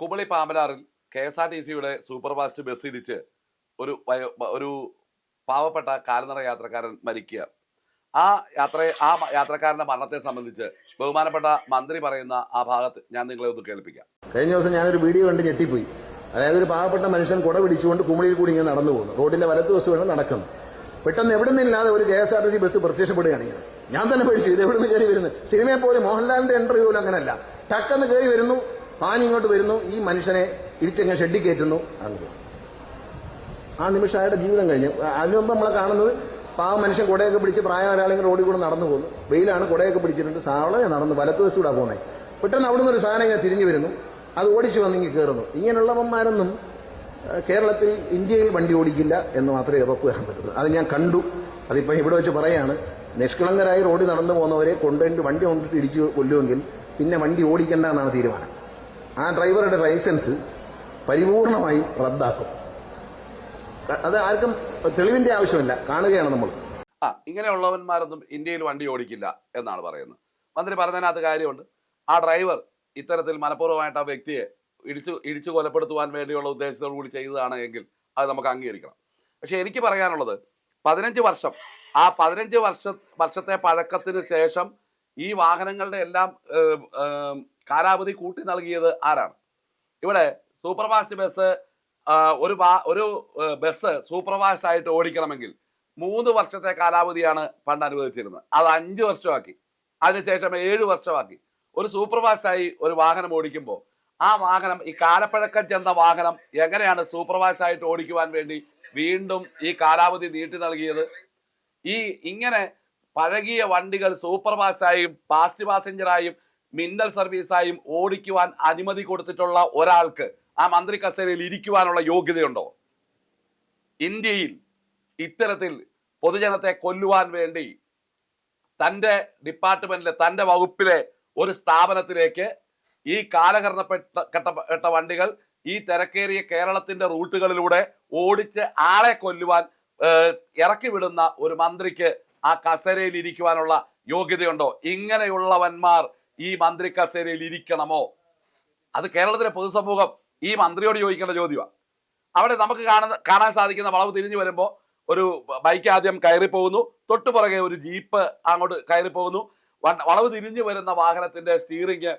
കുമളി പാമ്പനാറിൽ K S R T സിയുടെ superfast bus ഇടിച്ച് ഒരു ഒരു പാവപ്പെട്ട കാൽനട യാത്രക്കാരൻ മരിക്കുക. ആ യാത്ര ആ യാത്രക്കാരന്റെ മരണത്തെ സംബന്ധിച്ച് ബഹുമാനപ്പെട്ട മന്ത്രി പറയുന്ന ആ ഭാഗത്ത് ഞാൻ നിങ്ങളെ ഒന്ന് കേൾപ്പിക്കാം. കഴിഞ്ഞ ദിവസം ഞാനൊരു വീഡിയോ കണ്ട് ഞെട്ടിപ്പോയി. അതായത് ഒരു പാവപ്പെട്ട മനുഷ്യൻ കുട പിടിച്ചുകൊണ്ട് കുമളിയിൽ കൂടി ഇങ്ങനെ നടന്നു പോകുന്നു. റോഡിന്റെ വലത്ത് വസ്തു വേണം നടക്കുന്നു പെട്ടെന്ന് എവിടെ നിന്നില്ലാതെ ഒരു K S R T C bus പ്രത്യക്ഷപ്പെടുകയാണ് ഞാൻ തന്നെ പേടിച്ചു ഇത് എവിടെ നിന്ന് കയറി വരുന്നത്? സിനിമയെ പോലെ മോഹൻലാലിന്റെ ഇന്റർവ്യൂവിൽ പോലും അങ്ങനല്ല. ടക്കെന്ന് കയറി വരുന്നു പാൻ ഇങ്ങോട്ട് വരുന്നു ഈ മനുഷ്യനെ ഇടിച്ചങ്ങ് ഷെഡിൽ കയറ്റുന്നു അങ്ങനെ ആ നിമിഷം അയാളുടെ ജീവിതം കഴിഞ്ഞു. അതിനു മുമ്പ് നമ്മളെ കാണുന്നത് പാവ മനുഷ്യൻ കുടയൊക്കെ പിടിച്ച് പ്രായം ഒരാളെങ്കിലും റോഡിൽ കൂടെ നടന്നു പോകുന്നു. വെയിലാണ് കുടയൊക്കെ പിടിച്ചിട്ടുണ്ട്. സാവളെ നടന്നു വലത്തു വെച്ചുകൂടാ പോകുന്നത് പെട്ടെന്ന് അവിടുന്ന് ഒരു സാധനം ഇങ്ങനെ തിരിഞ്ഞു വരുന്നു. അത് ഓടിച്ചു വന്നിങ്ങി കയറുന്നു ഇങ്ങനെയുള്ളവന്മാരൊന്നും കേരളത്തിൽ ഇന്ത്യയിൽ വണ്ടി ഓടിക്കില്ല എന്ന് മാത്രമേ ഉറപ്പ് വരാൻ പറ്റുള്ളൂ അത് ഞാൻ കണ്ടു. അതിപ്പോ ഇവിടെ വെച്ച് പറയാണ്. നിഷ്കളങ്കരായി റോഡിൽ നടന്നു പോകുന്നവരെ കൊണ്ടുപോയിട്ട് വണ്ടി കൊണ്ടിട്ട് ഇടിച്ചു കൊല്ലുമെങ്കിൽ പിന്നെ വണ്ടി ഓടിക്കണ്ട എന്നാണ് തീരുമാനം. ആ ഡ്രൈവറുടെ ലൈസൻസ് പരിപൂർണമായി റദ്ദാക്കും. അത് ആർക്കും തെളിവിന്റെ ആവശ്യമില്ല. കാണുകയാണ് നമ്മൾ. ആ ഇങ്ങനെയുള്ളവന്മാരൊന്നും ഇന്ത്യയിൽ വണ്ടി ഓടിക്കില്ല എന്നാണ് പറയുന്നത്. മന്ത്രി പറഞ്ഞതിനകത്ത് കാര്യമുണ്ട്. ആ ഡ്രൈവർ ഇത്തരത്തിൽ മനഃപൂർവമായിട്ട് ആ വ്യക്തിയെ ഇടിച്ചു ഇടിച്ചു കൊലപ്പെടുത്തുവാൻ വേണ്ടിയുള്ള ഉദ്ദേശത്തോടു കൂടി ചെയ്തതാണ് എങ്കിൽ അത് നമുക്ക് അംഗീകരിക്കണം. പക്ഷെ എനിക്ക് പറയാനുള്ളത് പതിനഞ്ച് വർഷം ആ പതിനഞ്ച് വർഷ വർഷത്തെ പഴക്കത്തിന് ശേഷം ഈ വാഹനങ്ങളുടെ എല്ലാം കാലാവധി കൂട്ടി നൽകിയത് ആരാണ്? ഇവിടെ സൂപ്പർഫാസ്റ്റ് ബസ് ഒരു ഒരു ബസ് സൂപ്പർഫാസ്റ്റ് ആയിട്ട് ഓടിക്കണമെങ്കിൽ മൂന്ന് വർഷത്തെ കാലാവധിയാണ് പണ്ട് അനുവദിച്ചിരുന്നത്. അത് അഞ്ച് വർഷമാക്കി. അതിനുശേഷം ഏഴ് വർഷമാക്കി. ഒരു സൂപ്പർ ഫാസ്റ്റായി ഒരു വാഹനം ഓടിക്കുമ്പോൾ ആ വാഹനം ഈ കാലപ്പഴക്കം ചെന്ന വാഹനം എങ്ങനെയാണ് സൂപ്പർ ഫാസ്റ്റ് ആയിട്ട് ഓടിക്കുവാൻ വേണ്ടി വീണ്ടും ഈ കാലാവധി നീട്ടി നൽകിയത്? ഈ ഇങ്ങനെ പഴകിയ വണ്ടികൾ സൂപ്പർ പാസ്റ്റ് പാസഞ്ചറായും മിന്നൽ സർവീസായും ഓടിക്കുവാൻ അനുമതി കൊടുത്തിട്ടുള്ള ഒരാൾക്ക് ആ മന്ത്രി കസേരയിൽ ഇരിക്കുവാനുള്ള യോഗ്യതയുണ്ടോ? ഇന്ത്യയിൽ ഇത്തരത്തിൽ പൊതുജനത്തെ കൊല്ലുവാൻ വേണ്ടി തന്റെ ഡിപ്പാർട്ട്മെന്റിലെ തന്റെ വകുപ്പിലെ ഒരു സ്ഥാപനത്തിലേക്ക് ഈ കാലഹരണപ്പെട്ട വണ്ടികൾ ഈ തിരക്കേറിയ കേരളത്തിന്റെ റൂട്ടുകളിലൂടെ ഓടിച്ച് ആളെ കൊല്ലുവാൻ ഇറക്കി വിടുന്ന ഒരു മന്ത്രിക്ക് ആ കസേരയിൽ ഇരിക്കുവാനുള്ള യോഗ്യതയുണ്ടോ? ഇങ്ങനെയുള്ളവന്മാർ ഈ മന്ത്രി കസേരയിൽ ഇരിക്കണമോ? അത് കേരളത്തിലെ പൊതുസമൂഹം ഈ മന്ത്രിയോട് ചോദിക്കേണ്ട ചോദ്യമാണ് അവിടെ നമുക്ക് കാണുന്ന കാണാൻ സാധിക്കുന്ന വളവ് തിരിഞ്ഞു വരുമ്പോൾ ഒരു ബൈക്ക് ആദ്യം കയറി പോകുന്നു തൊട്ടു പുറകെ ഒരു ജീപ്പ് അങ്ങോട്ട് കയറി പോകുന്നു വളവ് തിരിഞ്ഞു വരുന്ന വാഹനത്തിന്റെ സ്റ്റീറിങ്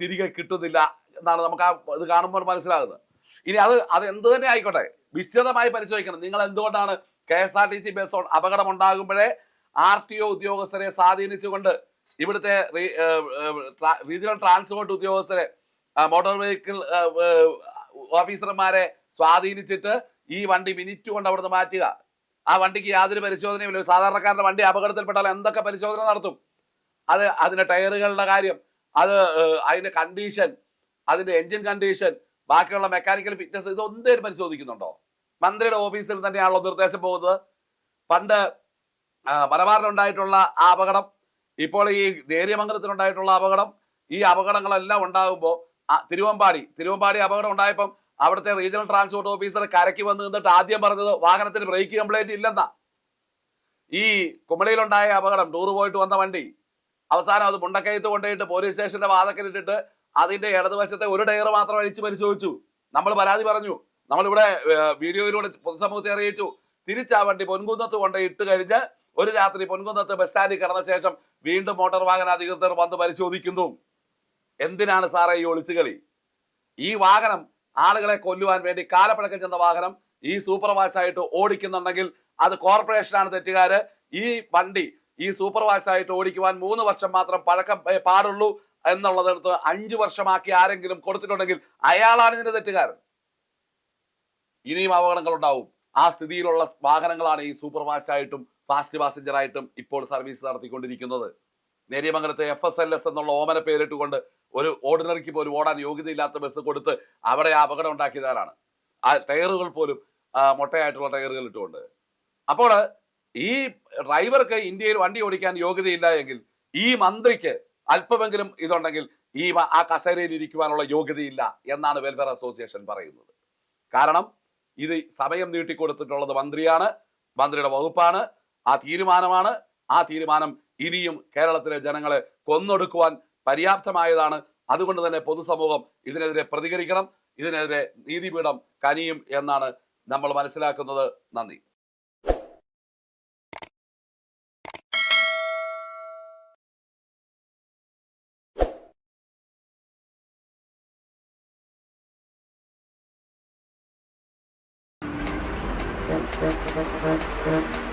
തിരികെ കിട്ടുന്നില്ല എന്നാണ് നമുക്ക് ആ ഇത് കാണുമ്പോൾ മനസ്സിലാകുന്നത്. ഇനി അത് അത് എന്ത് തന്നെ ആയിക്കോട്ടെ. വിശദമായി പരിശോധിക്കണം. നിങ്ങൾ എന്തുകൊണ്ടാണ് K S R T C bus അപകടം ഉണ്ടാകുമ്പോഴേ ആർ ടി ഒ ഉദ്യോഗസ്ഥരെ സ്വാധീനിച്ചുകൊണ്ട് ഇവിടുത്തെ റീജിയണൽ ട്രാൻസ്പോർട്ട് ഉദ്യോഗസ്ഥരെ മോട്ടോർ വെഹിക്കിൾ ഓഫീസർമാരെ സ്വാധീനിച്ചിട്ട് ഈ വണ്ടി മിനിറ്റ് കൊണ്ട് അവിടുന്ന് മാറ്റുക. ആ വണ്ടിക്ക് യാതൊരു പരിശോധനയുമില്ല ഒരു സാധാരണക്കാരന്റെ വണ്ടി അപകടത്തിൽപ്പെട്ടാൽ എന്തൊക്കെ പരിശോധന നടത്തും? അത് അതിന്റെ ടയറുകളുടെ കാര്യം അത് അതിന്റെ കണ്ടീഷൻ അതിന്റെ എൻജിൻ കണ്ടീഷൻ ബാക്കിയുള്ള മെക്കാനിക്കൽ ഫിറ്റ്നസ് ഇതൊന്നും പരിശോധിക്കുന്നുണ്ടോ? മന്ത്രിയുടെ ഓഫീസിൽ തന്നെയാണല്ലോ നിർദ്ദേശം പോകുന്നത്. പണ്ട് മലബാറിലുണ്ടായിട്ടുള്ള ആ അപകടം ഇപ്പോൾ ഈ നേര്യമംഗലത്തിനുണ്ടായിട്ടുള്ള അപകടം ഈ അപകടങ്ങളെല്ലാം ഉണ്ടാകുമ്പോൾ തിരുവമ്പാടി തിരുവമ്പാടി അപകടം ഉണ്ടായപ്പം അവിടുത്തെ റീജിയണൽ ട്രാൻസ്പോർട്ട് ഓഫീസർ കരയ്ക്ക് വന്ന് നിന്നിട്ട് ആദ്യം പറഞ്ഞത് വാഹനത്തിന് ബ്രേക്ക് കംപ്ലൈന്റ് ഇല്ലെന്നാ. ഈ കുമളിയിലുണ്ടായ അപകടം ടൂർ പോയിട്ട് വന്ന വണ്ടി അവസാനം അത് മുണ്ടക്കയത്ത് കൊണ്ടുപോയിട്ട് പോലീസ് സ്റ്റേഷന്റെ വാതക്കലിട്ടിട്ട് അതിന്റെ ഇടതുവശത്തെ ഒരു ടയർ മാത്രം അഴിച്ച് പരിശോധിച്ചു. നമ്മൾ പരാതി പറഞ്ഞു. നമ്മളിവിടെ വീഡിയോയിലൂടെ പൊതുസമൂഹത്തെ അറിയിച്ചു. തിരിച്ച് ആ വണ്ടി പൊൻകുന്നത്ത് കൊണ്ട് ഇട്ട് കഴിഞ്ഞ് ഒരു രാത്രി പൊൻകുന്നത്ത് ബസ് സ്റ്റാൻഡിൽ കിടന്ന ശേഷം വീണ്ടും മോട്ടോർ വാഹന അധികൃതർ വന്ന് പരിശോധിക്കുന്നു. എന്തിനാണ് സാറേ ഈ ഒളിച്ചുകളി ഈ വാഹനം ആളുകളെ കൊല്ലുവാൻ വേണ്ടി കാലപ്പഴക്കം ചെന്ന വാഹനം ഈ സൂപ്പർ ആയിട്ട് ഓടിക്കുന്നുണ്ടെങ്കിൽ അത് കോർപ്പറേഷനാണ് തെറ്റുകാര്. ഈ വണ്ടി ഈ സൂപ്പർ ആയിട്ട് ഓടിക്കുവാൻ മൂന്ന് വർഷം മാത്രം പഴക്കം പാടുള്ളൂ എന്നുള്ളതെടുത്ത് അഞ്ചു വർഷമാക്കി ആരെങ്കിലും കൊടുത്തിട്ടുണ്ടെങ്കിൽ അയാളാണ് ഇതിന്റെ തെറ്റുകാരൻ. ഇനിയും അപകടങ്ങൾ ഉണ്ടാവും ആ സ്ഥിതിയിലുള്ള വാഹനങ്ങളാണ് ഈ സൂപ്പർ ആയിട്ടും ഫാസ്റ്റ് പാസഞ്ചർ ആയിട്ടും ഇപ്പോൾ സർവീസ് നടത്തിക്കൊണ്ടിരിക്കുന്നത്. നേരിയമംഗലത്തെ എഫ് എസ് എൽ എസ് എന്നുള്ള ഓമന പേരിട്ടുകൊണ്ട് ഒരു ഓർഡിനറിക്ക് പോലും ഓടാൻ യോഗ്യതയില്ലാത്ത ബസ് കൊടുത്ത് അവിടെ അപകടം ഉണ്ടാക്കിയതാരാണ്. ആ ടയറുകൾ പോലും മൊട്ടയായിട്ടുള്ള ടയറുകൾ ഇട്ടുകൊണ്ട്. അപ്പോൾ ഈ ഡ്രൈവർക്ക് ഇന്ത്യയിൽ വണ്ടി ഓടിക്കാൻ യോഗ്യതയില്ല എങ്കിൽ ഈ മന്ത്രിക്ക് അല്പമെങ്കിലും ഇതുണ്ടെങ്കിൽ ഈ ആ കസേരയിൽ ഇരിക്കുവാനുള്ള യോഗ്യതയില്ല എന്നാണ് വെൽഫെയർ അസോസിയേഷൻ പറയുന്നത്. കാരണം ഇത് സമയം നീട്ടിക്കൊടുത്തിട്ടുള്ളത് മന്ത്രിയാണ് മന്ത്രിയുടെ വകുപ്പാണ്. ആ തീരുമാനമാണ്. ആ തീരുമാനം ഇനിയും കേരളത്തിലെ ജനങ്ങളെ കൊന്നൊടുക്കുവാൻ പര്യാപ്തമായതാണ്. അതുകൊണ്ട് തന്നെ പൊതുസമൂഹം ഇതിനെതിരെ പ്രതികരിക്കണം ഇതിനെതിരെ നീതിപീഠം കനിയും എന്നാണ് നമ്മൾ മനസ്സിലാക്കുന്നത്. നന്ദി. Thank you.